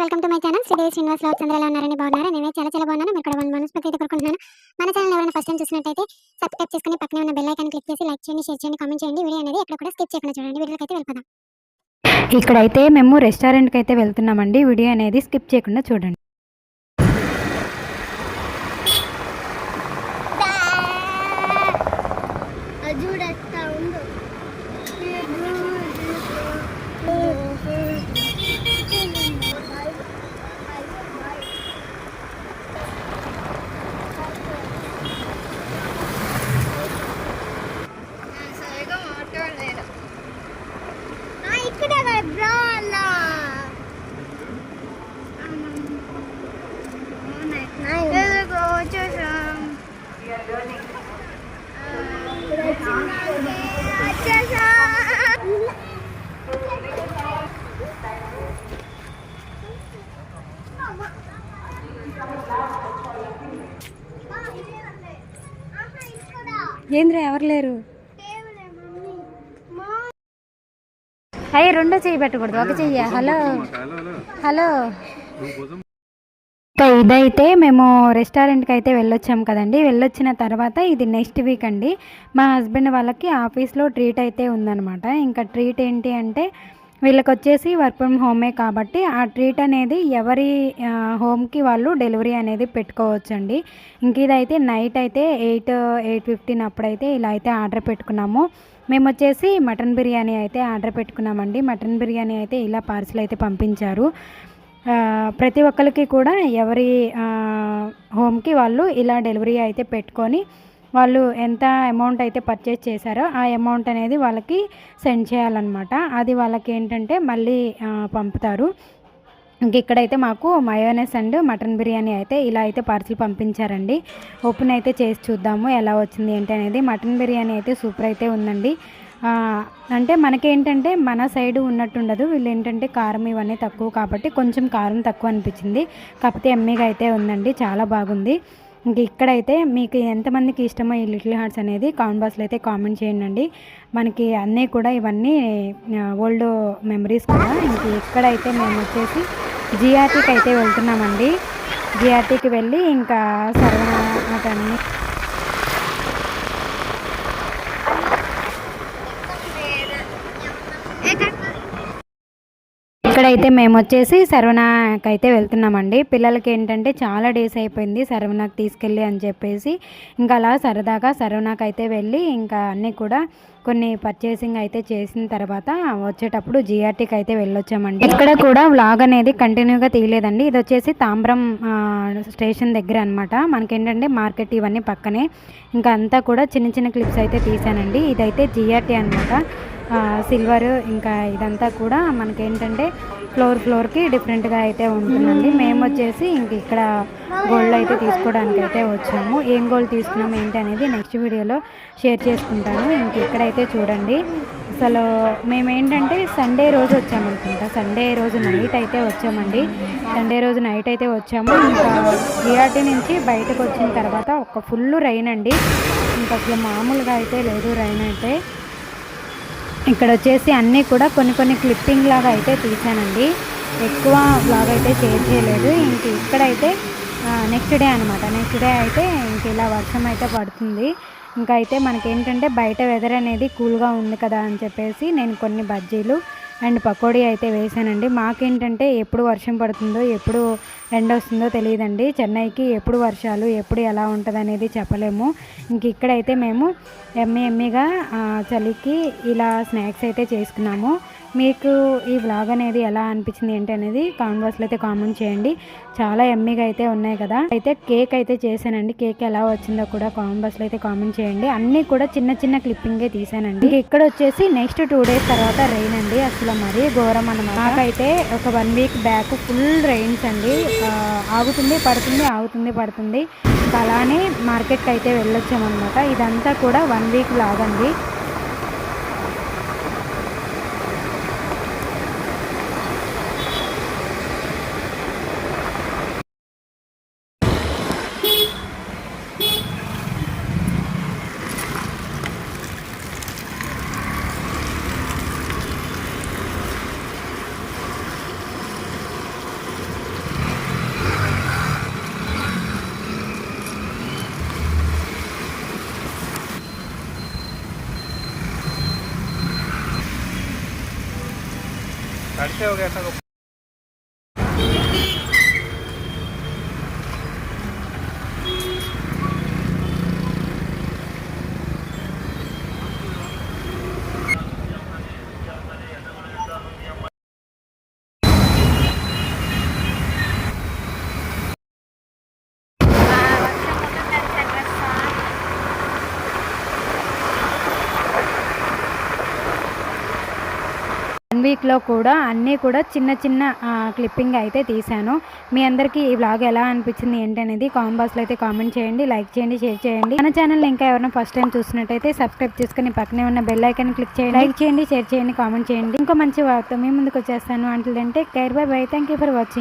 Welcome to my channel Sridevi Srinivas Rao Chandra ఎలా ఉన్నారని బాగున్నారా? నేనే చాలా చాలా బాగున్నాను. మీరు కూడా వన్ మనస్పతి అయితే కోరుకుంటున్నాను. మన ఛానల్ ఎవరైనా ఫస్ట్ టైం చూసినట్టయితే సబ్స్క్రైబ్ చేసుకుని పక్కనే ఉన్న బెల్ ఐకాన్ క్లిక్ చేసి లైక్ చేయండి షేర్ చేయండి కామెంట్ చేయండి. వీడియో అనేది ఎక్కడ కూడా స్కిప్ చేయకుండా చూడండి. వీడియోకి అయితే వెళ్ళిపోదాం. ఇక్కడైతే మేము రెస్టారెంట్కి అయితే వెళ్తున్నామండి. వీడియో అనేది స్కిప్ చేయకుండా చూడండి చూడస్తా ఉండు ఇక్కడే బ్రో అలా వచ్చేసాం ఏంద్ర ఎవరు లేరు? అయ్యి రెండో చెయ్యి పెట్టకూడదు ఒక చెయ్యి. హలో. హలో సో ఇదైతే మేము రెస్టారెంట్కి అయితే వెళ్ళొచ్చాం కదండి. వెళ్ళొచ్చిన తర్వాత ఇది నెక్స్ట్ వీక్ అండి. మా హస్బెండ్ వాళ్ళకి ఆఫీస్లో ట్రీట్ అయితే ఉందనమాట ఇంకా ట్రీట్ ఏంటి అంటే వీళ్ళకి వచ్చేసి వర్క్ ఫ్రమ్ హోమే కాబట్టి ఆ ట్రీట్ అనేది ఎవరి హోమ్కి వాళ్ళు డెలివరీ అనేది పెట్టుకోవచ్చండి. ఇంక ఇదైతే నైట్ అయితే ఎయిట్ ఎయిట్ ఫిఫ్టీన్ అప్పుడైతే ఇలా అయితే ఆర్డర్ పెట్టుకున్నాము. మేము వచ్చేసి మటన్ బిర్యానీ అయితే ఆర్డర్ పెట్టుకున్నామండి. మటన్ బిర్యానీ అయితే ఇలా పార్సిల్ అయితే పంపించారు. ప్రతి ఒక్కరికి కూడా ఎవరి హోమ్కి వాళ్ళు ఇలా డెలివరీ అయితే పెట్టుకొని వాళ్ళు ఎంత అమౌంట్ అయితే పర్చేస్ చేశారో ఆ అమౌంట్ అనేది వాళ్ళకి సెండ్ చేయాలన్నమాట. అది వాళ్ళకి ఏంటంటే మళ్ళీ పంపుతారు. ఇంక ఇక్కడైతే మాకు మయోనెస్ అండ్ మటన్ బిర్యానీ అయితే ఇలా అయితే పార్సిల్ పంపించారండి. ఓపెన్ అయితే చేసి చూద్దాము ఎలా వచ్చింది ఏంటి అనేది. మటన్ బిర్యానీ అయితే సూపర్ అయితే ఉందండి. అంటే మనకేంటంటే మన సైడ్ ఉన్నట్టు ఉండదు వీళ్ళు ఏంటంటే కారం ఇవన్నీ తక్కువ కాబట్టి కొంచెం కారం తక్కువ అనిపించింది. కాకపోతే ఎమ్మీగా అయితే ఉందండి. చాలా బాగుంది. ఇంక ఇక్కడైతే మీకు ఎంతమందికి ఇష్టమో ఈ లిటిల్ హార్ట్స్ అనేది కామెంట్ బాక్స్లో అయితే కామెంట్ చేయండి మనకి అన్నీ కూడా ఇవన్నీ ఓల్డ్ మెమరీస్ కూడా. ఇంక ఇక్కడైతే మేము వచ్చేసి జిఆర్టీకి అయితే వెళ్తున్నామండి. జిఆర్టీకి వెళ్ళి ఇంకా సర్వన అటన్నీ అయితే మేము వచ్చేసి సర్వనాకి అయితే వెళ్తున్నామండి. పిల్లలకి ఏంటంటే చాలా డేస్ అయిపోయింది సర్వనాకి తీసుకెళ్ళి అని చెప్పేసి. ఇంకా అలా సరదాగా సర్వనాకి అయితే వెళ్ళి ఇంకా అన్నీ కూడా కొన్ని పర్చేసింగ్ అయితే చేసిన తర్వాత వచ్చేటప్పుడు జిఆర్టీకి అయితే వెళ్ళొచ్చామండి. ఇక్కడ కూడా వ్లాగ్ అనేది కంటిన్యూగా తీయలేదండి. ఇది వచ్చేసి తాంబ్రం స్టేషన్ దగ్గర అనమాట మనకేంటంటే మార్కెట్ ఇవన్నీ పక్కనే. ఇంకా అంతా కూడా చిన్న చిన్న క్లిప్స్ అయితే తీసానండి. ఇదైతే జిఆర్టీ అనమాట సిల్వర్ ఇంకా ఇదంతా కూడా మనకేంటంటే ఫ్లోర్ ఫ్లోర్కి డిఫరెంట్గా అయితే ఉంటుందండి. మేము. వచ్చేసి ఇంక ఇక్కడ గోల్డ్ అయితే తీసుకోవడానికి అయితే వచ్చాము. ఏం గోల్డ్ తీసుకున్నాము ఏంటి అనేది నెక్స్ట్ వీడియోలో షేర్ చేసుకుంటాను. ఇంక ఇక్కడైతే చూడండి. అసలు మేమేంటంటే సండే రోజు వచ్చామనుకుంటా. సండే రోజు నైట్ అయితే వచ్చామండి. సండే రోజు నైట్ అయితే వచ్చాము. ఇంకా జిఆర్టీ నుంచి బయటకు వచ్చిన తర్వాత ఒక ఫుల్ రైన్ అండి. ఇంకా అసలు మామూలుగా అయితే లేదు రైన్ అయితే. ఇక్కడ వచ్చేసి అన్నీ కూడా కొన్ని కొన్ని క్లిప్పింగ్ లాగా అయితే తీసానండి ఎక్కువ బ్లాగ్ అయితే షేర్ చేయలేదు. ఇంక ఇక్కడైతే నెక్స్ట్ డే అనమాట నెక్స్ట్ డే అయితే ఇంక ఇలా వర్షం అయితే పడుతుంది. ఇంకా అయితే మనకేంటంటే బయట వెదర్ అనేది కూల్గా ఉంది కదా అని చెప్పేసి నేను కొన్ని బజ్జీలు అండ్ పకోడీ అయితే వేసానండి. మాకేంటంటే ఎప్పుడు వర్షం పడుతుందో ఎప్పుడు ఎండ వస్తుందో తెలియదండి. చెన్నైకి ఎప్పుడు వర్షాలు ఎప్పుడు ఎలా ఉంటుంది అనేది చెప్పలేము. ఇంక ఇక్కడైతే మేము ఎమ్మి ఎమ్మిగా చలికి ఇలా స్నాక్స్ అయితే చేసుకున్నాము. మీకు ఈ వ్లాగ్ అనేది ఎలా అనిపించింది ఏంటి అనేది కామెంట్ బాక్స్లో అయితే కామెంట్ చేయండి. చాలా ఎమ్మిగా అయితే ఉన్నాయి కదా. అయితే కేక్ అయితే చేశానండి. కేక్ ఎలా వచ్చిందో కూడా కామెంట్ బాక్స్లో అయితే కామెంట్ చేయండి. అన్నీ కూడా చిన్న చిన్న క్లిప్పింగే తీసానండి ఇక్కడ వచ్చేసి నెక్స్ట్ టూ డేస్ తర్వాత రెయిన్ అండి. అసలు మరీ ఘోరం అన్నమాట. నాకైతే ఒక one week back full rains అండి. ఆగుతుంది పడుతుంది ఆగుతుంది పడుతుంది. అలానే మార్కెట్కి అయితే వెళ్ళొచ్చామన్నమాట. ఇదంతా కూడా వన్ వీక్ లాగండి OK OK，you。వీక్లో కూడా అన్నీ కూడా చిన్న చిన్న క్లిప్పింగ్ అయితే తీశాను. మీ అందరికీ ఈ వ్లాగ్ ఎలా అనిపించింది ఏంటనేది కామెంట్ బాక్స్లో అయితే కామెంట్ చేయండి లైక్ చేయండి షేర్ చేయండి. మన ఛానల్ ఇంకా ఎవరైనా ఫస్ట్ టైం చూసినట్టయితే సబ్స్క్రైబ్ చేసుకుని పక్కనే ఉన్న బెల్ ఐకాన్ క్లిక్ చేయండి. లైక్ చేయండి షేర్ చేయండి కామెంట్ చేయండి. ఇంకో మంచి వార్త మీ ముందుకు వచ్చేస్తాను. అంటే care bye bye thank for watching